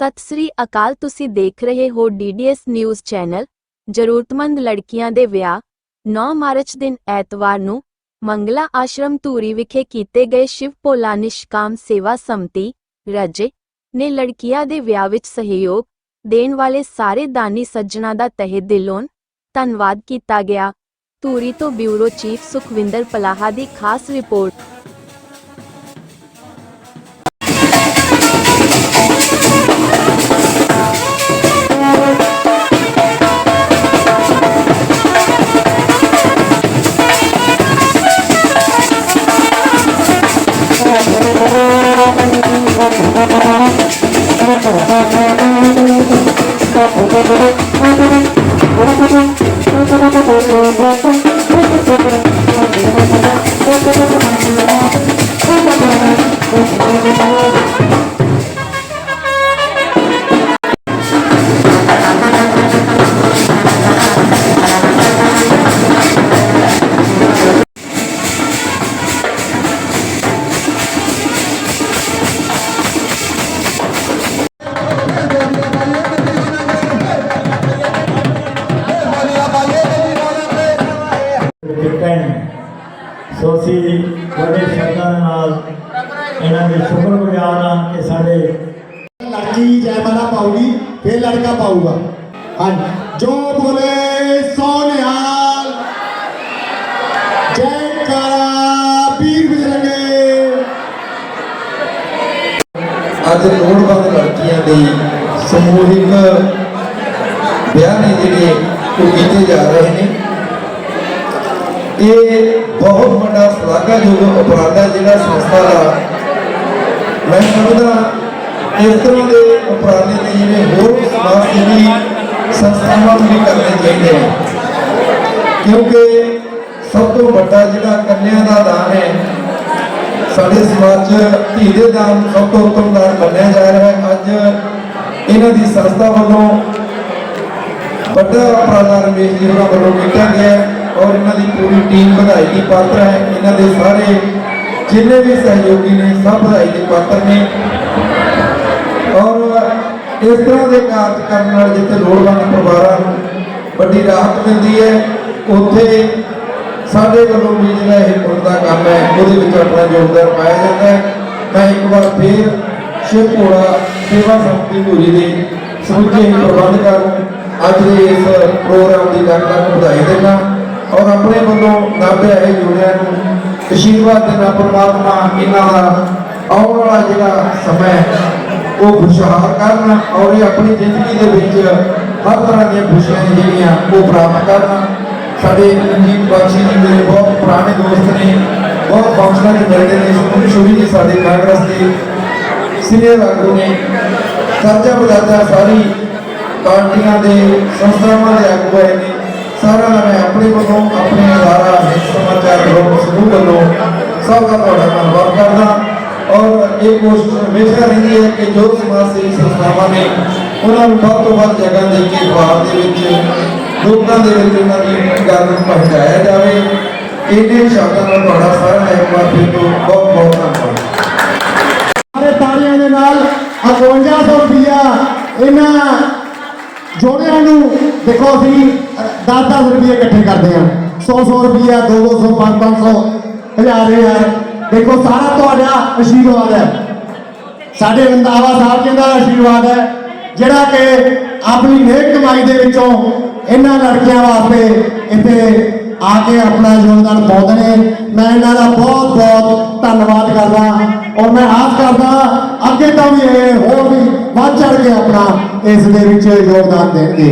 ਸਤਿ ਸ੍ਰੀ ਅਕਾਲ। ਤੁਸੀਂ ਦੇਖ ਰਹੇ ਹੋ ਡੀਡੀਐਸ ਨਿਊਜ਼ ਚੈਨਲ। ਜ਼ਰੂਰਤਮੰਦ ਲੜਕੀਆਂ ਦੇ ਵਿਆਹ 9 ਮਾਰਚ ਦਿਨ ਐਤਵਾਰ ਨੂੰ ਮੰਗਲਾ ਆਸ਼ਰਮ ਧੂਰੀ ਵਿਖੇ ਕੀਤੇ ਗਏ ਸ਼ਿਵ ਭੋਲਾ ਨਿਸ਼ਕਾਮ ਸੇਵਾ ਸੰਮਤੀ ਰਜੇ ਨੇ ਲੜਕੀਆਂ ਦੇ ਵਿਆਹ ਵਿੱਚ ਸਹਿਯੋਗ ਦੇਣ ਵਾਲੇ ਸਾਰੇ ਦਾਨੀ ਸੱਜਣਾ ਦਾ ਤਹਿ ਦਿਲੋਂ ਧੰਨਵਾਦ ਕੀਤਾ ਗਿਆ। ਧੂਰੀ ਤੋਂ ਬਿਊਰੋ ਚੀਫ ਸੁਖਵਿੰਦਰ ਪਲਾਹਾ ਦੀ ਖਾਸ ਰਿਪੋਰਟ। ਅਸੀਂ ਬੜੇ ਸ਼ਰਧਾ ਨਾਲ ਇਹਨਾਂ ਦੇ ਸ਼ੁਕਰਗੁਜ਼ਾਰ ਹਾਂ ਕਿ ਸਾਡੇ ਲੜਕੀ ਜੈਮਾਲਾ ਪਾਉਗੀ ਫਿਰ ਲੜਕਾ ਪਾਊਗਾ। ਹਾਂ ਜੋ ਬੋਲੇ ਸੋਨਿਹਾਲ। ਜੈ ਕਾਲਾ ਪੀਰ ਬਜਰੰਗੇ। ਅੱਜ ਲੋੜਵੰਦ ਲੜਕੀਆਂ ਦੇ ਸਮੂਹਿਕ ਵਿਆਹ ਨੇ ਜਿਹੜੇ ਉਹ ਕੀਤੇ ਜਾ ਰਹੇ ਨੇ। ਇਹ ਬਹੁਤ ਵੱਡਾ ਸ਼ਲਾਘਾਯੋਗ ਉਪਰਾਲਾ ਜਿਹੜਾ ਸੰਸਥਾ ਦਾ। ਮੈਂ ਸਮਝਦਾ ਇਸ ਤਰ੍ਹਾਂ ਦੇ ਉਪਰਾਲੇ ਨੇ ਜਿਹੜੇ ਹੋਰ ਸਮਾਜ ਸੇਵੀ ਸੰਸਥਾਵਾਂ ਨੂੰ ਵੀ ਕਰਨੇ ਚਾਹੀਦੇ ਨੇ। ਕਿਉਂਕਿ ਸਭ ਤੋਂ ਵੱਡਾ ਜਿਹੜਾ ਕੰਨਿਆ ਦਾ ਦਾਨ ਹੈ, ਸਾਡੇ ਸਮਾਜ 'ਚ ਧੀ ਦੇ ਦਾਨ ਸਭ ਤੋਂ ਉੱਤਮ ਦਾਨ ਮੰਨਿਆ ਜਾ ਰਿਹਾ ਹੈ। ਅੱਜ ਇਹਨਾਂ ਦੀ ਸੰਸਥਾ ਵੱਲੋਂ ਵੱਡਾ ਉਪਰਾਲਾ ਰਮੇਸ਼ ਜੀ ਉਹਨਾਂ ਵੱਲੋਂ ਕੀਤਾ ਗਿਆ ਹੈ। ਔਰ ਇਹਨਾਂ ਦੀ ਪੂਰੀ ਟੀਮ ਵਧਾਈ ਦੀ ਪਾਤਰ ਹੈ। ਇਹਨਾਂ ਦੇ ਸਾਰੇ ਜਿੰਨੇ ਵੀ ਸਹਿਯੋਗੀ ਨੇ, ਸਭ ਵਧਾਈ ਦੇ ਪਾਤਰ ਨੇ। ਔਰ ਇਸ ਤਰ੍ਹਾਂ ਦੇ ਕਾਰਜ ਕਰਨ ਨਾਲ ਜਿੱਥੇ ਲੋੜਵੰਦ ਪਰਿਵਾਰਾਂ ਨੂੰ ਵੱਡੀ ਰਾਹਤ ਮਿਲਦੀ ਹੈ, ਉੱਥੇ ਸਾਡੇ ਵੱਲੋਂ ਵੀ ਜਿਹੜਾ ਇਹ ਪੁੰਨ ਦਾ ਕੰਮ ਹੈ, ਉਹਦੇ ਵਿੱਚ ਆਪਣਾ ਯੋਗਦਾਨ ਪਾਇਆ ਜਾਂਦਾ ਹੈ। ਮੈਂ ਇੱਕ ਵਾਰ ਫੇਰ ਸ਼ਿਵ ਭੋਲਾ ਸੇਵਾ ਸੰਗਤੀ ਧੂਰੀ ਦੇ ਸਮੁੱਚੇ ਹੀ ਪ੍ਰਬੰਧਕਾਂ ਨੂੰ ਅੱਜ ਦੇ ਇਸ ਪ੍ਰੋਗਰਾਮ ਦੀ ਲੱਖ ਲੱਖ ਵਧਾਈ ਦਿੰਦਾ। ਔਰ ਆਪਣੇ ਵੱਲੋਂ ਨਾਭੇ ਆਏ ਜੁੜਿਆਂ ਨੂੰ ਅਸ਼ੀਰਵਾਦ ਦੇਣਾ, ਪਰਮਾਤਮਾ ਇਹਨਾਂ ਦਾ ਆਉਣ ਵਾਲਾ ਜਿਹੜਾ ਸਮਾਂ ਉਹ ਖੁਸ਼ਹਾਲ ਕਰਨ ਔਰ ਇਹ ਆਪਣੀ ਜ਼ਿੰਦਗੀ ਦੇ ਵਿੱਚ ਹਰ ਤਰ੍ਹਾਂ ਦੀਆਂ ਖੁਸ਼ੀਆਂ ਜਿਹੜੀਆਂ ਉਹ ਪ੍ਰਾਪਤ ਕਰਨ। ਸਾਡੇ ਰਣਜੀਤ ਬਾਛੀ ਜੀ ਮੇਰੇ ਬਹੁਤ ਪੁਰਾਣੇ ਦੋਸਤ ਨੇ, ਬਹੁਤ ਫੰਕਸ਼ਨਾਂ 'ਚ ਮਿਲਦੇ ਨੇ ਸੁਖਮਨ ਸ਼ੋਰੀ ਜੀ ਸਾਡੇ ਕਾਂਗਰਸ ਦੇ ਸੀਨੀਅਰ ਆਗੂ ਨੇ। ਸਰਜਾ ਬਜਾਜਾ ਸਾਰੀ ਪਾਰਟੀਆਂ ਦੇ ਸੰਸਥਾਵਾਂ ਦੇ ਆਗੂ ਆਏ ਨੇ। ਸਾਰਾ ਮੈਂ ਆਪਣੇ ਵੱਲੋਂ ਆਪਣੇ ਅਦਾਰਾ ਸਮਾਚਾਰ ਗਰੁੱਪ ਸਮੂਹ ਵੱਲੋਂ ਸਭ ਦਾ ਤੁਹਾਡਾ ਧੰਨਵਾਦ ਕਰਦਾ। ਔਰ ਇਹ ਕੋਸ਼ਿਸ਼ ਹਮੇਸ਼ਾ ਰਹੀ ਹੈ ਕਿ ਜੋ ਸਮਾਜ ਸੇਵੀ ਸੰਸਥਾਵਾਂ ਨੇ, ਉਹਨਾਂ ਨੂੰ ਵੱਧ ਤੋਂ ਵੱਧ ਜਗ੍ਹਾ ਦੇ ਕੇ ਅਖਬਾਰ ਦੇ ਵਿੱਚ, ਲੋਕਾਂ ਦੇ ਵਿੱਚ ਉਹਨਾਂ ਦੀ ਗੱਲ ਨੂੰ ਪਹੁੰਚਾਇਆ ਜਾਵੇ। ਇਹਦੇ ਸ਼ਬਦਾਂ ਨਾਲ ਤੁਹਾਡਾ ਸਾਰਿਆਂ ਦਾ ਇੱਕ ਵਾਰ ਫਿਰ ਤੋਂ ਬਹੁਤ ਬਹੁਤ ਧੰਨਵਾਦ। ਸਾਰੇ ਤਾੜੀਆਂ ਦੇ ਨਾਲ 5500 ਰੁਪਇਆ ਇਹਨਾਂ ਜੋੜਿਆਂ ਨੂੰ ਦੇਖੋ ਅਸੀਂ 10-10 ਰੁਪਏ ਇਕੱਠੇ ਕਰਦੇ ਹਾਂ। 100-100 ਰੁਪਇਆ 200 500 ਹਜ਼ਾਰ ਹਜ਼ਾਰ। ਦੇਖੋ, ਸਾਰਾ ਤੁਹਾਡਾ ਆਸ਼ੀਰਵਾਦ ਹੈ। ਸਾਡੇ ਰੰਦਾਵਾ ਸਾਹਿਬ ਜੀ ਦਾ ਆਸ਼ੀਰਵਾਦ ਹੈ, ਜਿਹੜਾ ਕਿ ਆਪਣੀ ਨੇਕ ਕਮਾਈ ਦੇ ਵਿੱਚੋਂ ਇਹਨਾਂ ਲੜਕੀਆਂ ਵਾਸਤੇ ਇੱਥੇ ਆ ਕੇ ਆਪਣਾ ਯੋਗਦਾਨ ਪਾਉਂਦੇ ਨੇ। ਮੈਂ ਇਹਨਾਂ ਦਾ ਬਹੁਤ ਬਹੁਤ ਧੰਨਵਾਦ ਕਰਦਾ। ਔਰ ਮੈਂ ਆਸ ਕਰਦਾ, ਅੱਗੇ ਤੋਂ ਵੀ ਇਹ ਹੋਰ ਵੀ ਵੱਧ ਚੜ ਕੇ ਆਪਣਾ ਇਸ ਦੇ ਵਿੱਚ ਯੋਗਦਾਨ ਦੇਣਗੇ।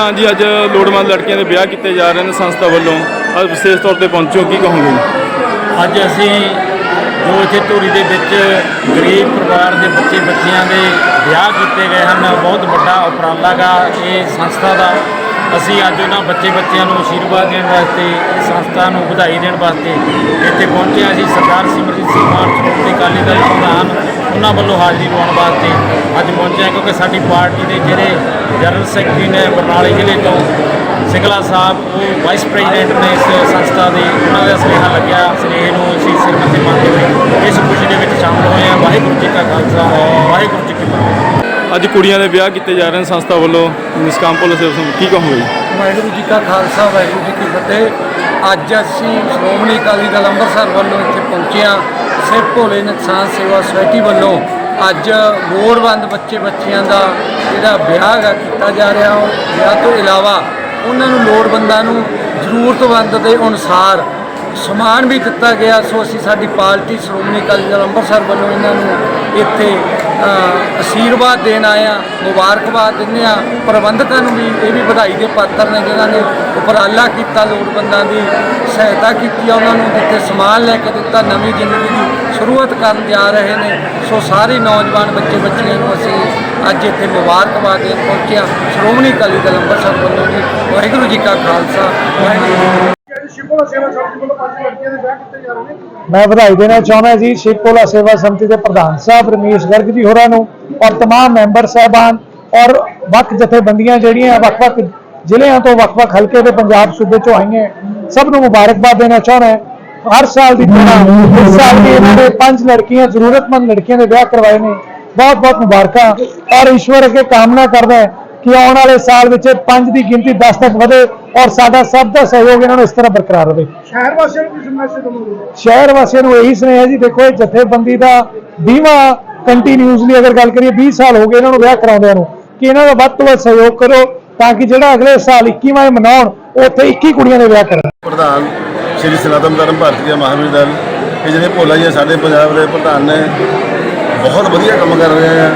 ਪ੍ਰਧਾਨ ਜੀ, ਅੱਜ ਲੋੜਵੰਦ ਲੜਕੀਆਂ ਦੇ ਵਿਆਹ ਕੀਤੇ ਜਾ ਰਹੇ ਨੇ ਸੰਸਥਾ ਵੱਲੋਂ। ਅੱਜ ਵਿਸ਼ੇਸ਼ ਤੌਰ ਤੇ ਪਹੁੰਚੋ, ਕੀ ਕਹੋਗੇ? ਅੱਜ ਅਸੀਂ ਜੋ ਇੱਥੇ ਧੂਰੀ ਦੇ ਵਿੱਚ ਗਰੀਬ ਪਰਿਵਾਰ ਦੇ ਬੱਚੇ ਬੱਚੀਆਂ ਦੇ ਵਿਆਹ ਕੀਤੇ ਗਏ ਹਨ, ਬਹੁਤ ਵੱਡਾ ਉਪਰਾਲਾ ਗਾ ਇਹ ਸੰਸਥਾ ਦਾ। ਅਸੀਂ ਅੱਜ ਉਹਨਾਂ ਬੱਚੇ ਬੱਚਿਆਂ ਨੂੰ ਆਸ਼ੀਰਵਾਦ ਦੇਣ ਵਾਸਤੇ ਇਸ ਸੰਸਥਾ ਨੂੰ ਵਧਾਈ ਦੇਣ ਵਾਸਤੇ ਇੱਥੇ ਪਹੁੰਚੇ ਹਾਂ। ਅਸੀਂ ਸਰਦਾਰ ਸਿਮਰਜੀਤ ਸਿੰਘ ਮਾਨ ਸ਼੍ਰੋਮਣੀ ਅਕਾਲੀ ਦਲ ਪ੍ਰਧਾਨ, ਉਹਨਾਂ ਵੱਲੋਂ ਹਾਜ਼ਰੀ ਲਵਾਉਣ ਵਾਸਤੇ ਅੱਜ ਪਹੁੰਚੇ ਹਾਂ ਕਿਉਂਕਿ ਸਾਡੀ ਪਾਰਟੀ ਦੇ ਜਿਹੜੇ ਜਨਰਲ ਸੈਕਟਰੀ ਨੇ ਬਰਨਾਲੇ ਜ਼ਿਲ੍ਹੇ ਤੋਂ, ਸਿੰਗਲਾ ਸਾਹਿਬ, ਉਹ ਵਾਈਸ ਪ੍ਰੈਜ਼ੀਡੈਂਟ ਨੇ ਇਸ ਸੰਸਥਾ ਦੇ, ਉਹਨਾਂ ਦਾ ਸੁਨੇਹਾ ਲੱਗਿਆ। ਸੁਨੇਹੇ ਨੂੰ ਅਸੀਂ ਸਿਰ ਮੱਥੇ ਮੰਨਦੇ ਹੋਏ ਇਸ ਖੁਸ਼ੀ ਦੇ ਵਿੱਚ ਸ਼ਾਮਲ ਹੋਏ ਹਾਂ। ਵਾਹਿਗੁਰੂ ਜੀ ਕਾ ਖਾਲਸਾ, ਵਾਹਿਗੁਰੂ ਜੀ ਕੀ ਫਤਿਹ। ਅੱਜ ਕੁੜੀਆਂ ਦੇ ਵਿਆਹ ਕੀਤੇ ਜਾ ਰਹੇ ਨੇ ਸੰਸਥਾ ਵੱਲੋਂ ਨਿਸ਼ਕਾਮ ਪੁਲਿਸ ਸੇਵਾ ਕੀ ਕਹੋਗੇ ਵਾਹਿਗੁਰੂ ਜੀ ਕਾ ਖਾਲਸਾ, ਵਾਹਿਗੁਰੂ ਜੀ ਕੀ ਫਤਿਹ। ਅੱਜ ਅਸੀਂ ਸ਼੍ਰੋਮਣੀ ਅਕਾਲੀ ਦਲ ਅੰਮ੍ਰਿਤਸਰ ਵੱਲੋਂ ਇੱਥੇ ਪਹੁੰਚੇ ਹਾਂ। ਸਿਰ ਭੋਲੇ ਨੁਕਸਾਨ ਸੇਵਾ ਸੁਸਾਇਟੀ ਵੱਲੋਂ ਅੱਜ ਲੋੜਵੰਦ ਬੱਚੇ ਬੱਚੀਆਂ ਦਾ ਜਿਹੜਾ ਵਿਆਹ ਗਾ ਕੀਤਾ ਜਾ ਰਿਹਾ। ਉਹ ਵਿਆਹ ਤੋਂ ਇਲਾਵਾ ਉਹਨਾਂ ਨੂੰ ਲੋੜਵੰਦਾਂ ਨੂੰ ਜ਼ਰੂਰਤਮੰਦ ਦੇ ਅਨੁਸਾਰ ਸਮਾਨ ਵੀ ਦਿੱਤਾ ਗਿਆ। ਸੋ ਅਸੀਂ ਸਾਡੀ ਪਾਰਟੀ ਸ਼੍ਰੋਮਣੀ ਅਕਾਲੀ ਦਲ ਅੰਮ੍ਰਿਤਸਰ ਵੱਲੋਂ ਇਹਨਾਂ ਨੂੰ ਇੱਥੇ ਅਸ਼ੀਰਵਾਦ ਦੇਣ ਆਏ ਆ ਮੁਬਾਰਕਬਾਦ ਦਿੰਦੇ ਆ ਪ੍ਰਬੰਧਕਾਂ ਨੂੰ ਵੀ ਇਹ ਵੀ ਵਧਾਈ ਦੇ ਪਾਤਰ ਨੇ ਜਿਨ੍ਹਾਂ ਨੇ ਉਪਰਾਲਾ ਕੀਤਾ, ਲੋੜਵੰਦਾਂ ਦੀ ਸਹਾਇਤਾ ਕੀਤੀ ਆ, ਉਹਨਾਂ ਨੂੰ ਜਿੱਥੇ ਸਮਾਨ ਲੈ ਕੇ ਦਿੱਤਾ, ਨਵੀਂ ਜ਼ਿੰਦਗੀ ਦੀ ਸ਼ੁਰੂਆਤ ਕਰਨ ਜਾ ਰਹੇ ਨੇ। ਸੋ ਸਾਰੇ ਨੌਜਵਾਨ ਬੱਚੇ ਬੱਚੀਆਂ ਨੂੰ ਅਸੀਂ ਅੱਜ ਇੱਥੇ ਮੁਬਾਰਕਬਾਦ ਦੇਣ ਪਹੁੰਚਿਆ ਸ਼੍ਰੋਮਣੀ ਅਕਾਲੀ ਦਲ ਅੰਮ੍ਰਿਤਸਰ ਵੱਲੋਂ ਜੀ ਵਾਹਿਗੁਰੂ ਜੀ ਕਾ ਖਾਲਸਾ, ਵਾਹਿਗੁਰੂ ਜੀ ਕੀ ਫਤਿਹ। ਮੈਂ ਵਧਾਈ ਦੇਣਾ ਚਾਹੁੰਦਾ ਜੀ ਸ਼ਿਵਪੋਲਾ ਸੇਵਾ ਸਮਿਤੀ ਦੇ ਪ੍ਰਧਾਨ ਸਾਹਿਬ ਰਮੇਸ਼ ਗਰਗ ਜੀ ਹੋਰਾਂ ਨੂੰ ਔਰ तमाम ਮੈਂਬਰ ਸਾਹਿਬਾਨ ਔਰ ਵੱਖ ਜਥੇਬੰਦੀਆਂ ਜਿਹੜੀਆਂ ਵੱਖ-ਵੱਖ ਜ਼ਿਲ੍ਹਿਆਂ ਤੋਂ ਵੱਖ-ਵੱਖ ਹਲਕੇ ਦੇ ਪੰਜਾਬ ਸੂਬੇ ਚੋਂ ਆਈਆਂ ਸਭ ਨੂੰ ਮੁਬਾਰਕਬਾਦ ਦੇਣਾ ਚਾਹੁੰਦਾ ਹਾਂ। ਹਰ ਸਾਲ ਦੀ ਤਰ੍ਹਾਂ ਇਸ ਸਾਲ ਵੀ ਇਹਨਾਂ ਨੇ ਪੰਜ ਲੜਕੀਆਂ ਜ਼ਰੂਰਤਮੰਦ ਲੜਕੀਆਂ ਦੇ ਵਿਆਹ ਕਰਵਾਏ ਨੇ ਬਹੁਤ ਬਹੁਤ ਮੁਬਾਰਕਾਂ ਔਰ ਈਸ਼ਵਰ ਅੱਗੇ ਕਾਮਨਾ ਕਰਦਾ ਹੈ ਕਿ ਆਉਣ ਵਾਲੇ ਸਾਲ ਵਿੱਚ ਇਹ ਪੰਜ ਦੀ ਗਿਣਤੀ 10 ਤੱਕ ਵਧੇ ਔਰ ਸਾਡਾ ਸਭ ਦਾ ਸਹਿਯੋਗ ਇਹਨਾਂ ਨੂੰ ਇਸ ਤਰ੍ਹਾਂ ਬਰਕਰਾਰ ਰਹੇ। ਸ਼ਹਿਰ ਵਾਸੀਆਂ ਨੂੰ ਕਿਸ ਮੈਸੇਜ ਦਵਾਂਗੇ ਸ਼ਹਿਰ ਵਾਸੀਆਂ ਨੂੰ ਇਹੀ ਸੁਨੇਹਾ ਜੀ ਦੇਖੋ ਇਹ ਜਥੇਬੰਦੀ ਦਾ 20ਵਾਂ ਕੰਟੀਨਿਊਸਲੀ ਅਗਰ ਗੱਲ ਕਰੀਏ 20 ਸਾਲ ਹੋ ਗਏ ਇਹਨਾਂ ਨੂੰ ਵਿਆਹ ਕਰਾਉਂਦਿਆਂ ਨੂੰ ਕਿ ਇਹਨਾਂ ਦਾ ਵੱਧ ਤੋਂ ਵੱਧ ਸਹਿਯੋਗ ਕਰੋ ਤਾਂ ਕਿ ਜਿਹੜਾ ਅਗਲੇ ਸਾਲ 21ਵਾਂ ਇਹ ਮਨਾਉਣ ਉੱਥੇ 21 ਕੁੜੀਆਂ ਦੇ ਵਿਆਹ ਕਰਨ। ਪ੍ਰਧਾਨ ਸ਼੍ਰੀ ਸਨਾਤਨ ਧਰਮ ਭਾਰਤੀ ਮਹਾਵੀਰ ਦਲ ਇਹ ਜਿਹੜੇ ਭੋਲਾ ਜੀ ਸਾਡੇ ਪੰਜਾਬ ਦੇ ਪ੍ਰਧਾਨ ਨੇ ਬਹੁਤ ਵਧੀਆ ਕੰਮ ਕਰ ਰਹੇ ਆ।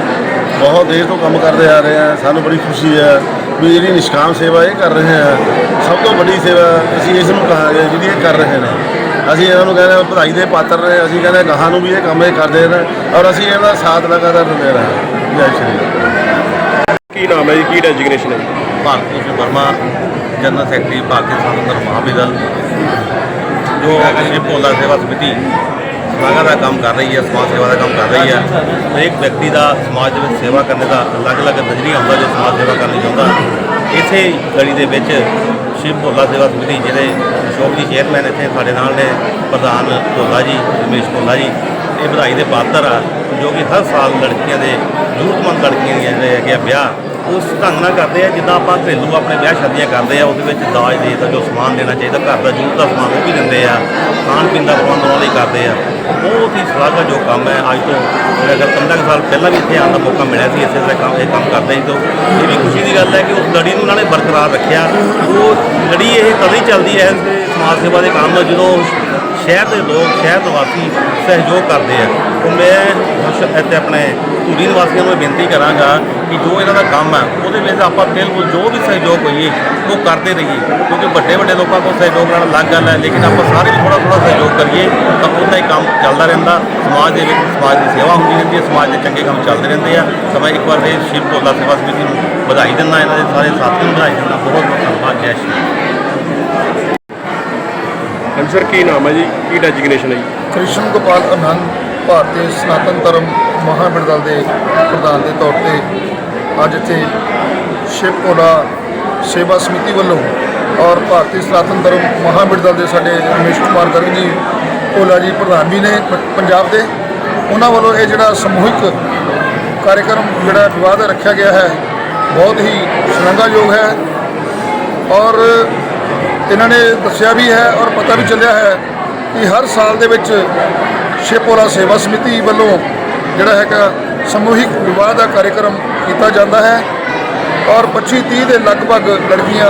ਬਹੁਤ ਦੇਰ ਤੋਂ ਕੰਮ ਕਰਦੇ ਆ ਰਹੇ ਆ ਸਾਨੂੰ ਬੜੀ ਖੁਸ਼ੀ ਹੈ ਵੀ ਜਿਹੜੀ ਨਿਸ਼ਕਾਮ ਸੇਵਾ ਇਹ ਕਰ ਰਹੇ ਆ ਸਭ ਤੋਂ ਵੱਡੀ ਸੇਵਾ ਅਸੀਂ ਇਸ ਨੂੰ ਕਹਾਂਗੇ ਜਿਹੜੀ ਇਹ ਕਰ ਰਹੇ ਨੇ। ਅਸੀਂ ਇਹਨਾਂ ਨੂੰ ਕਹਿੰਦੇ ਹਾਂ ਵਧਾਈ ਦੇ ਪਾਤਰ ਨੇ ਅਸੀਂ ਕਹਿੰਦੇ ਹਾਂ ਗਾਹਾਂ ਨੂੰ ਵੀ ਇਹ ਕੰਮ ਇਹ ਕਰਦੇ ਨੇ ਔਰ ਅਸੀਂ ਇਹਨਾਂ ਦਾ ਸਾਥ ਲਗਾਤਾਰ ਦਿੰਦੇ ਰਹਾਂਗੇ ਜੈ ਸ਼੍ਰੀ ਕੀ ਨਾਮ ਹੈ ਜੀ? ਕੀ ਡੈਜਿਗਨੇਸ਼ਨ ਹੈ ਭਾਰਤੀ ਭੂਸ਼ਣ ਵਰਮਾ ਜਨਰਲ ਸੈਕਟਰੀ ਭਾਰਤੀ ਸਨਾਤਨ ਮਹਾਵੀਰ ਦਲ ਜੋ ਸ਼ਿਵ ਭੋਲਾ ਸੇਵਾ ਸਮਿਤੀ ਸਮਾਗਾਂ ਦਾ ਕੰਮ ਕਰ ਰਹੀ ਹੈ, ਸਮਾਜ ਸੇਵਾ ਦਾ ਕੰਮ ਕਰ ਰਹੀ ਹੈ। ਹਰੇਕ ਵਿਅਕਤੀ ਦਾ ਸਮਾਜ ਦੇ ਵਿੱਚ ਸੇਵਾ ਕਰਨ ਦਾ ਅਲੱਗ-ਅਲੱਗ ਨਜ਼ਰੀਆ ਹੁੰਦਾ ਜੋ ਸਮਾਜ ਸੇਵਾ ਕਰਨੀ ਚਾਹੁੰਦਾ ਇਸੇ ਕੜੀ ਦੇ ਵਿੱਚ ਸ਼ਿਵ ਭੋਲਾ ਸੇਵਾ ਸਮਿਤੀ ਜਿਹੜੇ ਅਸ਼ੋਕ ਦੀ ਚੇਅਰਮੈਨ ਇੱਥੇ ਸਾਡੇ ਨਾਲ ਨੇ, ਪ੍ਰਧਾਨ ਭੋਲਾ ਜੀ, ਰਮੇਸ਼ ਭੋਲਾ ਜੀ, ਇਹ ਵਧਾਈ ਦੇ ਪਾਤਰ ਆ, ਜੋ ਕਿ ਹਰ ਸਾਲ ਲੜਕੀਆਂ ਦੇ ਜ਼ਰੂਰਤਮੰਦ ਲੜਕੀਆਂ ਦੀਆਂ ਜਿਹੜੇ ਹੈਗੇ ਆ ਵਿਆਹ, ਉਸ ਢੰਗ ਨਾਲ ਕਰਦੇ ਆ, ਜਿੱਦਾਂ ਆਪਾਂ ਘਰੇਲੂ ਆਪਣੇ ਵਿਆਹ ਸ਼ਾਦੀਆਂ ਕਰਦੇ ਆ, ਉਹਦੇ ਵਿੱਚ ਦਾਜ ਦੇ ਦਾ ਜੋ ਸਮਾਨ ਦੇਣਾ ਚਾਹੀਦਾ, ਘਰ ਦਾ ਜ਼ਰੂਰਤ ਦਾ ਸਮਾਨ ਉਹ ਵੀ ਦਿੰਦੇ ਆ ਖਾਣ ਪੀਣ ਦਾ ਪ੍ਰਬੰਧ ਉਹਨਾਂ ਲਈ ਕਰਦੇ ਆ। ਬਹੁਤ ਹੀ ਸ਼ਲਾਘਾ ਜੋ ਕੰਮ ਹੈ। ਅੱਜ ਤੋਂ ਜਿਹੜਾ ਅਗਰ 15 ਕੁ ਸਾਲ ਪਹਿਲਾਂ ਵੀ ਇੱਥੇ ਆਉਣ ਦਾ ਮੌਕਾ ਮਿਲਿਆ ਸੀ, ਇਸੇ ਤਰ੍ਹਾਂ ਕੰਮ ਇਹ ਕੰਮ ਕਰਦੇ ਸੀ। ਤੋਂ ਇਹ ਵੀ ਖੁਸ਼ੀ ਦੀ ਗੱਲ ਹੈ ਕਿ ਉਸ ਲੜੀ ਨੂੰ ਉਹਨਾਂ ਨੇ ਬਰਕਰਾਰ ਰੱਖਿਆ। ਉਹ ਲੜੀ ਇਹ ਕਦੇ ਹੀ ਚੱਲਦੀ ਹੈ ਸਮਾਜ ਸੇਵਾ ਦੇ ਕੰਮ ਜਦੋਂ ਸ਼ਹਿਰ ਦੇ ਲੋਕ, ਸ਼ਹਿਰ ਨਿਵਾਸੀ ਸਹਿਯੋਗ ਕਰਦੇ ਆ। ਤੇ ਮੈਂ ਸ਼- ਇੱਥੇ ਆਪਣੇ ਧੂਰੀ ਨਿਵਾਸੀਆਂ ਨੂੰ ਬੇਨਤੀ ਕਰਾਂਗਾ ਕਿ ਜੋ ਇਹਨਾਂ ਦਾ ਕੰਮ ਹੈ ਉਹਦੇ ਵਿੱਚ ਆਪਾਂ ਬਿਲਕੁਲ ਜੋ ਵੀ ਸਹਿਯੋਗ ਹੋਈਏ, ਉਹ ਕਰਦੇ ਰਹੀਏ। ਕਿਉਂਕਿ ਵੱਡੇ ਵੱਡੇ ਲੋਕਾਂ ਕੋਲ ਸਹਿਯੋਗ ਨਾਲ ਅਲੱਗ ਗੱਲ ਹੈ, ਲੇਕਿਨ ਆਪਾਂ ਸਾਰੇ ਵੀ ਥੋੜਾ ਥੋੜਾ ਸਹਿਯੋਗ ਕਰੀਏ, ਤਾਂ ਉਹਦਾ ਹੀ ਕੰਮ ਚੱਲਦਾ ਰਹਿੰਦਾ। ਸਮਾਜ ਦੇ ਵਿੱਚ ਸਮਾਜ ਦੀ ਸੇਵਾ ਹੁੰਦੀ ਰਹਿੰਦੀ ਹੈ, ਸਮਾਜ ਦੇ ਚੰਗੇ ਕੰਮ ਚੱਲਦੇ ਰਹਿੰਦੇ ਆ। ਤਾਂ ਮੈਂ ਇੱਕ ਵਾਰ ਇਹ ਸ਼ਿਵ ਭੋਲਾ ਸੇਵਾ ਸਮਿਤੀ ਨੂੰ ਵਧਾਈ ਦਿੰਦਾ, ਇਹਨਾਂ ਦੇ ਸਾਰੇ ਸਾਥੀਆਂ ਨੂੰ ਵਧਾਈ ਦਿੰਦਾ। ਬਹੁਤ ਬਹੁਤ ਧੰਨਵਾਦ, ਜੈ ਸ਼੍ਰੀ ਹਾਂਜੀ, ਸਰ, ਕੀ ਨਾਮ ਹੈ ਜੀ? ਕੀ ਡੈਜਿਗਨੇਸ਼ਨ ਹੈ ਜੀ? ਕ੍ਰਿਸ਼ਨ ਗੋਪਾਲ ਆਨੰਦ ਭਾਰਤੀ ਸਨਾਤਨ ਧਰਮ ਮਹਾਂਮੰਡਲ ਦਲ ਦੇ ਪ੍ਰਧਾਨ ਦੇ ਤੌਰ ਤੇ ਅੱਜ ਇੱਥੇ ਸ਼ਿਵ ਭੋਲਾ ਸੇਵਾ ਸਮਿਤੀ ਵੱਲੋਂ ਔਰ ਭਾਰਤੀ ਸਨਾਤਨ ਧਰਮ ਮਹਾਂਮੰਡਲ ਦਲ ਦੇ ਸਾਡੇ ਰਮੇਸ਼ ਕੁਮਾਰ ਗਰਗ ਜੀ, ਭੋਲਾ ਜੀ ਪ੍ਰਧਾਨ ਵੀ ਨੇ ਪ- ਪੰਜਾਬ ਦੇ। ਉਹਨਾਂ ਵੱਲੋਂ ਇਹ ਜਿਹੜਾ ਸਮੂਹਿਕ ਕਾਰਜਕ੍ਰਮ ਜਿਹੜਾ ਵਿਵਾਦ ਰੱਖਿਆ ਗਿਆ ਹੈ, ਬਹੁਤ ਹੀ ਸ਼ਲਾਘਾਯੋਗ ਹੈ। ਔਰ ਇਹਨਾਂ ਨੇ ਦੱਸਿਆ ਵੀ ਹੈ ਔਰ ਪਤਾ ਵੀ ਚੱਲਿਆ ਹੈ ਕਿ ਹਰ ਸਾਲ ਦੇ ਵਿੱਚ ਸ਼ਿਵਪੋਲਾ ਸੇਵਾ ਸਮਿਤੀ ਵੱਲੋਂ ਜਿਹੜਾ ਹੈਗਾ ਸਮੂਹਿਕ ਵਿਵਾਹ ਦਾ ਕਾਰਜਕ੍ਰਮ ਕੀਤਾ ਜਾਂਦਾ ਹੈ ਔਰ 25 30 ਦੇ ਲਗਭਗ ਲੜਕੀਆਂ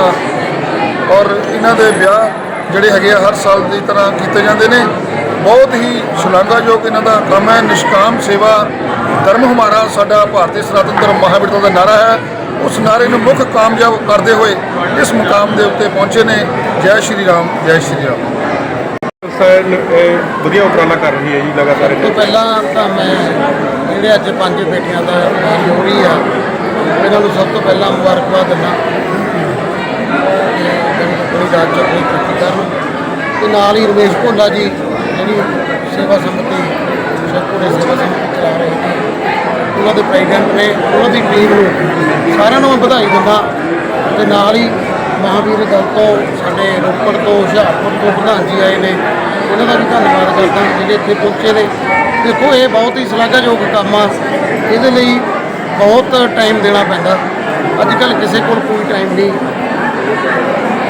ਔਰ ਇਹਨਾਂ ਦੇ ਵਿਆਹ ਜਿਹੜੇ ਹੈਗੇ ਆ ਹਰ ਸਾਲ ਦੀ ਤਰ੍ਹਾਂ ਕੀਤੇ ਜਾਂਦੇ ਨੇ। ਬਹੁਤ ਹੀ ਸ਼ਲਾਘਾਯੋਗ ਇਹਨਾਂ ਦਾ ਕੰਮ ਹੈ। ਨਿਸ਼ਕਾਮ ਸੇਵਾ ਧਰਮ ਹਮਾਰਾ ਸਾਡਾ ਭਾਰਤੀ ਸਨਾਤਨ ਧਰਮ ਮਹਾਂਵੀਰਤਾ ਦਾ ਨਾਰਾ ਹੈ। ਉਸ ਨਾਰੇ ਨੂੰ ਮੁੱਖ ਕਾਮਯਾਬ ਕਰਦੇ ਹੋਏ ਇਸ ਮੁਕਾਮ ਦੇ ਉੱਤੇ ਪਹੁੰਚੇ ਨੇ। ਜੈ ਸ਼੍ਰੀ ਰਾਮ ਜੈ ਸ਼੍ਰੀ ਰਾਮ। ਵਧੀਆ ਉਪਰਾਲਾ ਕਰ ਰਹੀ ਹੈ ਜੀ ਲਗਾਤਾਰ ਤੋਂ ਪਹਿਲਾਂ ਤਾਂ ਮੈਂ ਜਿਹੜੇ ਅੱਜ ਪੰਜ ਬੇਟੀਆਂ ਦਾ ਹੋ ਰਹੀ ਆ ਇਹਨਾਂ ਨੂੰ ਸਭ ਤੋਂ ਪਹਿਲਾਂ ਮੁਬਾਰਕਬਾਦ ਦਿੰਦਾ ਬੜੀ ਰਾਤ ਚੱਕਰੀ ਕੀਤੀ ਕਰਨ ਤੇ ਨਾਲ ਹੀ ਰਮੇਸ਼ ਭੋਲਾ ਜੀ ਜਿਹੜੀ ਸੇਵਾ ਸੰਮਤੀ ਸ਼ੇਖਪੁਰੇ ਸੇਵਾ ਸੰਮਤੀ ਉਹਨਾਂ ਦੇ ਪ੍ਰੈਜ਼ੀਡੈਂਟ ਨੇ, ਉਹਨਾਂ ਦੀ ਟੀਮ ਨੂੰ ਸਾਰਿਆਂ ਨੂੰ ਮੈਂ ਵਧਾਈ ਦਿੰਦਾ ਤੇ ਨਾਲ ਹੀ ਮਹਾਵੀਰ ਦਲ ਤੋਂ, ਸਾਡੇ ਰੋਪੜ ਤੋਂ, ਹੁਸ਼ਿਆਰਪੁਰ ਤੋਂ ਪ੍ਰਧਾਨ ਜੀ ਆਏ ਨੇ। ਉਹਨਾਂ ਦਾ ਵੀ ਧੰਨਵਾਦ ਕਰਦਾ ਜਿਹੜੇ ਇੱਥੇ ਪਹੁੰਚੇ ਨੇ। ਦੇਖੋ, ਇਹ ਬਹੁਤ ਹੀ ਸ਼ਲਾਘਾਯੋਗ ਕੰਮ ਆ। ਇਹਦੇ ਲਈ ਬਹੁਤ ਟਾਈਮ ਦੇਣਾ ਪੈਂਦਾ। ਅੱਜ ਕੱਲ ਕਿਸੇ ਕੋਲ ਕੋਈ ਟਾਈਮ ਨਹੀਂ।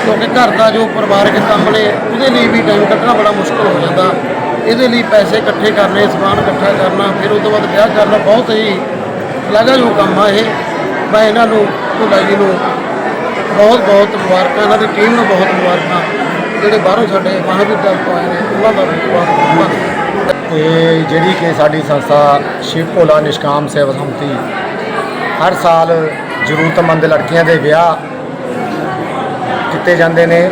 ਕਿਉਂਕਿ ਘਰ ਦਾ ਜੋ ਪਰਿਵਾਰਕ ਕੰਮ ਨੇ, ਉਹਦੇ ਲਈ ਵੀ ਟਾਈਮ ਕੱਢਣਾ ਬੜਾ ਮੁਸ਼ਕਲ ਹੋ ਜਾਂਦਾ। ਇਹਦੇ ਲਈ ਪੈਸੇ ਇਕੱਠੇ ਕਰਨੇ, ਸਮਾਨ ਇਕੱਠਾ ਕਰਨਾ, ਫਿਰ ਉਸ ਤੋਂ ਬਾਅਦ ਵਿਆਹ ਕਰਨਾ ਬਹੁਤ ਹੀ ਸ਼ਲਾਘਾਯੋਗ ਕੰਮ ਆ ਇਹ। ਮੈਂ ਇਹਨਾਂ ਨੂੰ, ਭੁੱਲਾ ਜੀ ਨੂੰ ਬਹੁਤ ਬਹੁਤ ਮੁਬਾਰਕਾਂ, ਇਹਨਾਂ ਦੀ ਟੀਮ ਨੂੰ ਬਹੁਤ ਮੁਬਾਰਕਾਂ, ਜਿਹੜੇ ਬਾਹਰੋਂ ਸਾਡੇ ਮਹਾਵੀਰ ਦਲ ਤੋਂ ਆਏ ਨੇ, ਉਹਨਾਂ ਦਾ ਵੀ ਬਹੁਤ ਧੰਨਵਾਦ। ਇਹ ਜਿਹੜੀ ਕਿ ਸਾਡੀ ਸੰਸਥਾ ਸ਼ਿਵ ਭੋਲਾ ਨਿਸ਼ਕਾਮ ਸੇਵਾ ਸੰਮਤੀ ਹਰ ਸਾਲ ਜ਼ਰੂਰਤਮੰਦ ਲੜਕੀਆਂ ਦੇ ਵਿਆਹ ਕੀਤੇ ਜਾਂਦੇ ਨੇ।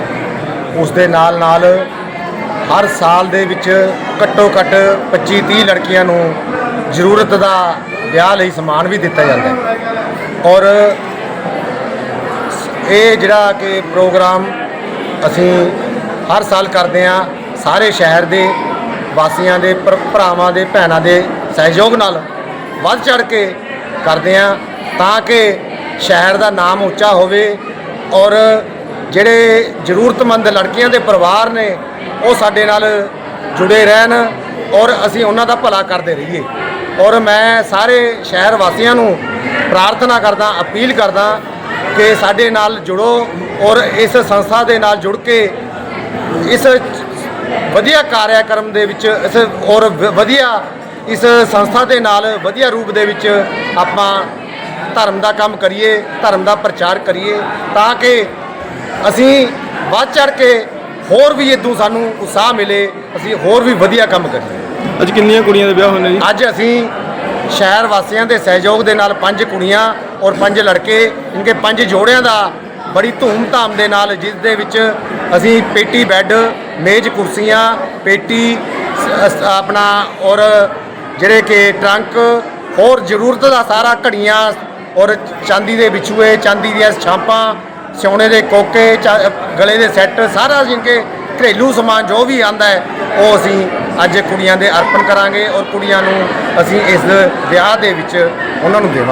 ਉਸ ਦੇ ਨਾਲ ਨਾਲ ਹਰ ਸਾਲ ਦੇ ਵਿੱਚ ਘੱਟੋ ਘੱਟ 25 30 ਲੜਕੀਆਂ ਨੂੰ ਜ਼ਰੂਰਤ ਦਾ ਵਿਆਹ ਲਈ ਸਮਾਨ ਵੀ ਦਿੱਤਾ ਜਾਂਦਾ ਹੈ। ਔਰ ਇਹ ਜਿਹੜਾ ਕਿ ਪ੍ਰੋਗਰਾਮ ਅਸੀਂ ਹਰ ਸਾਲ ਕਰਦੇ ਹਾਂ, ਸਾਰੇ ਸ਼ਹਿਰ ਦੇ ਵਾਸੀਆਂ ਦੇ, ਭਰ- ਭਰਾਵਾਂ ਦੇ, ਭੈਣਾਂ ਦੇ ਸਹਿਯੋਗ ਨਾਲ ਵੱਧ ਚੜ ਕੇ ਕਰਦੇ ਹਾਂ ਤਾਂ ਕਿ ਸ਼ਹਿਰ ਦਾ ਨਾਮ ਉੱਚਾ ਹੋਵੇ ਔਰ ਜਿਹੜੇ ਜ਼ਰੂਰਤਮੰਦ ਲੜਕੀਆਂ ਦੇ ਪਰਿਵਾਰ ਨੇ ਉਹ ਸਾਡੇ ਨਾਲ ਜੁੜੇ ਰਹਿਣ ਔਰ ਅਸੀਂ ਉਹਨਾਂ ਦਾ ਭਲਾ ਕਰਦੇ ਰਹੀਏ। ਔਰ ਮੈਂ ਸਾਰੇ ਸ਼ਹਿਰ ਵਾਸੀਆਂ ਨੂੰ ਪ੍ਰਾਰਥਨਾ ਕਰਦਾ, ਅਪੀਲ ਕਰਦਾ ਕਿ ਸਾਡੇ ਨਾਲ ਜੁੜੋ ਔਰ ਇਸ ਸੰਸਥਾ ਦੇ ਨਾਲ ਜੁੜ ਕੇ ਇਸ ਵਧੀਆ ਕਾਰਿਆਕਰਮ ਦੇ ਵਿੱਚ ਇਸ ਔਰ ਵਧੀਆ ਇਸ ਸੰਸਥਾ ਦੇ ਨਾਲ ਵਧੀਆ ਰੂਪ ਦੇ ਵਿੱਚ ਆਪਾਂ ਧਰਮ ਦਾ ਕੰਮ ਕਰੀਏ, ਧਰਮ ਦਾ ਪ੍ਰਚਾਰ ਕਰੀਏ ਤਾਂ ਕਿ ਅਸੀਂ ਵੱਧ ਚੜ ਕੇ ਹੋਰ ਵੀ ਇਦੋਂ ਸਾਨੂੰ ਉਤਸ਼ਾਹ ਮਿਲੇ ਅਸੀਂ ਹੋਰ ਵੀ ਵਧੀਆ ਕੰਮ ਕਰੀਏ। ਅੱਜ ਕਿੰਨੀਆਂ ਕੁੜੀਆਂ ਦੇ ਵਿਆਹ ਨੇ ਜੀ? ਅੱਜ ਅਸੀਂ ਸ਼ਹਿਰ ਵਾਸੀਆਂ ਦੇ ਸਹਿਯੋਗ ਦੇ ਨਾਲ ਪੰਜ ਕੁੜੀਆਂ ਔਰ ਪੰਜ ਲੜਕੇ ਇਨਕੇ ਪੰਜ ਜੋੜਿਆਂ ਦਾ ਬੜੀ ਧੂਮ-ਧਾਮ ਦੇ ਨਾਲ ਜਿਸ ਦੇ ਵਿੱਚ ਅਸੀਂ ਪੇਟੀ ਬੈੱਡ ਮੇਜ਼ ਕੁਰਸੀਆਂ ਪੇਟੀ ਆਪਣਾ ਔਰ ਜਿਹੜੇ ਕਿ ਟਰੰਕ ਹੋਰ ਜ਼ਰੂਰਤ ਦਾ ਸਾਰਾ ਘੜੀਆਂ ਔਰ ਚਾਂਦੀ ਦੇ ਵਿਛੂਏ ਚਾਂਦੀ ਦੀਆਂ ਛਾਂਪਾਂ ਸੋਨੇ ਦੇ ਕੋਕੇ, ਚਾ- ਗਲੇ ਦੇ ਸੈੱਟ, ਸਾਰਾ ਜਿਨਕੇ ਘਰੇਲੂ ਸਮਾਨ ਜੋ ਵੀ ਆਂਦਾ ਹੈ, ਉਹ ਅਸੀਂ ਅੱਜ ਕੁੜੀਆਂ ਦੇ ਅਰਪਣ ਕਰਾਂਗੇ ਔਰ ਕੁੜੀਆਂ ਨੂੰ ਅਸੀਂ ਇਸ ਵਿਆਹ ਦੇ ਵਿੱਚ ਉਹਨਾਂ ਨੂੰ ਦੇਵਾਂਗੇ।